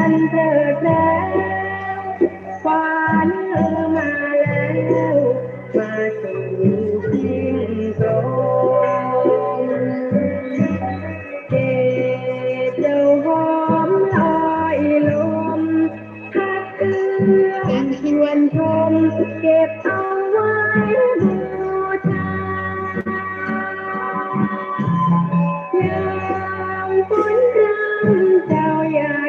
กันเถิแล้วฝันเธอมาแล้ว มาสู่ทิ้งตรงเกศเจ้าหอมลอยลมพัดเอื้อมชวนชมเก็บเอาไว้บูชายามฝนรำเจ้าอย่า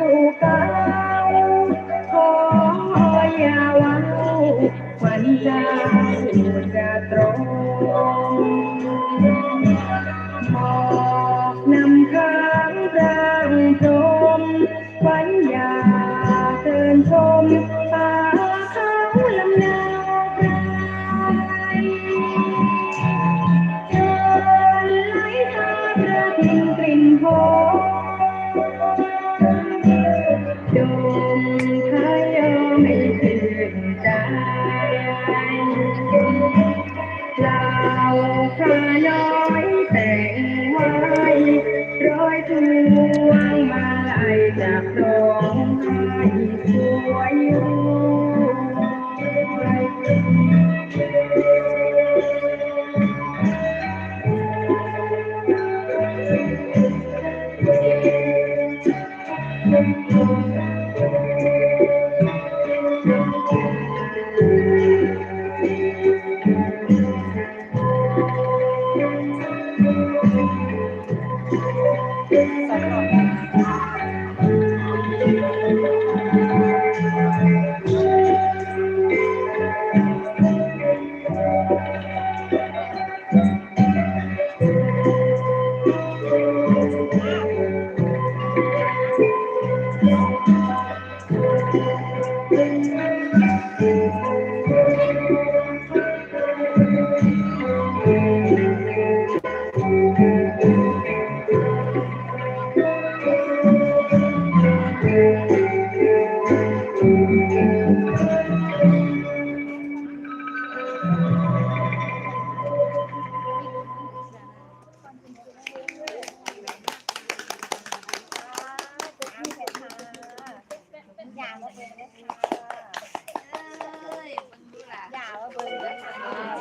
ผู้เก่าขออย่าวังวันเจ้าจะตรงบอกนำคำดังตรงปัญญา for you.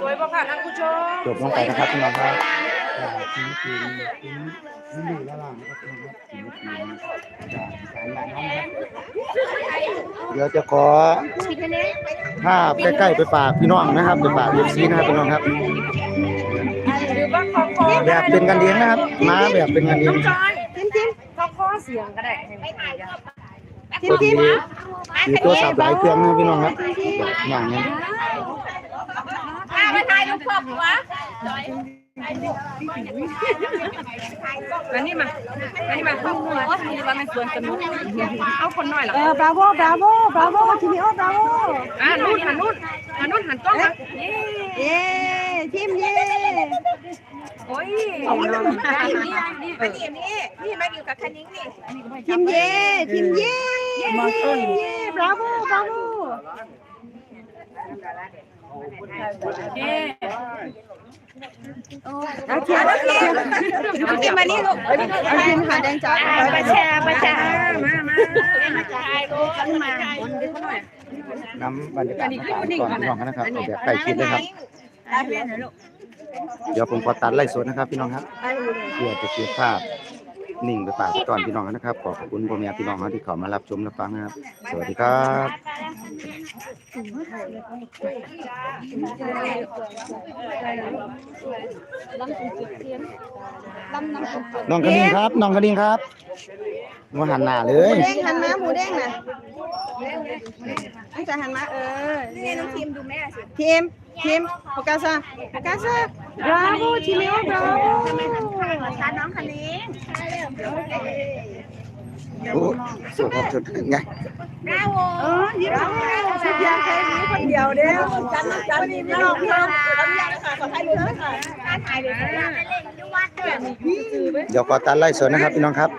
วยบ่ค่ะท่านผู้ชมจบลงไปนะครับพี่น้องครับชีวิตจริงเป็นนี่นี่ละล่างนะครับชีวิตจริงจากสารบ้านน้องครับเดี๋ยวจะขอภาพใกล้ๆไปฝากพี่น้องนะครับไปฝากเอฟซีนะครับพี่น้องครับหรือว่าคอคอแบบเป็นกันเองนะครับมาแบบเป็นกันเองจอยจิ้มจิ้มคอคอเสียงก็ได้ไม่ถ่ายกันพอดีมีตัวสับหลายเครื่องนะครับพี่น้องครับอย่างนี้มาถ่ายรูป ครอบครัวมานี่มามานี่มาครอบครัวที่ว่ามันสวนสนุกเอาคนหน่อยเหรอเออบราโวบราโวบราโวทีนี้โอบราโวอ่านู่นหันนู่นหันนู่นหันกล้องมานี่เย้ทีมเย้โอ้ยนี่นี่นี่นี่มาอยู่กับคันนิ้งนี่ทีมเย้ทีมเย้เย้บราโวบราโว เอาเทียนเอาเทียนเอาทีมานี่ลูกเอาเทียนหาแดงจ้าไปแชร์ไปแชร์มามาน้ำบรรยากาศก่อนน้องนะครับเอาแบบใกล้ชิดเลยครับ เดี๋ยวผมขอตัดไล่สดนะครับพี่น้องครับเพื่อจะเก็บภาพ นิ่งไปฝากตอนพี่น้องนะครับขอบคุณพ่อแม่พี่น้องที่เข้ามารับชมรับฟังนะครับ สวัสดีครับน้องกระดิ่งครับน้องกระดิ่งครับมาหันหน้าเลยหมูเด้งหันมาหมูเด้งน่ะต้องจะหันมาเออนี่น้องทีมดูแม่สิทีมทีมโฟกัสโฟกัสบราโวทีนี้บราโว ชาน้องคันนิ้งโอ้สุขภาพจดไงบราโวเออยิ้มสุดยอดใครมีคนเดียวเด้อจันจันนี่น้องพี่น้องขออนุญาค่ะขอถ่ายรูปด้วยค่ะการถ่ายเลยนะเล่นยู่วัดด้วยเดี๋ยวขอตัดไล่สดนะครับพี่น้องครับ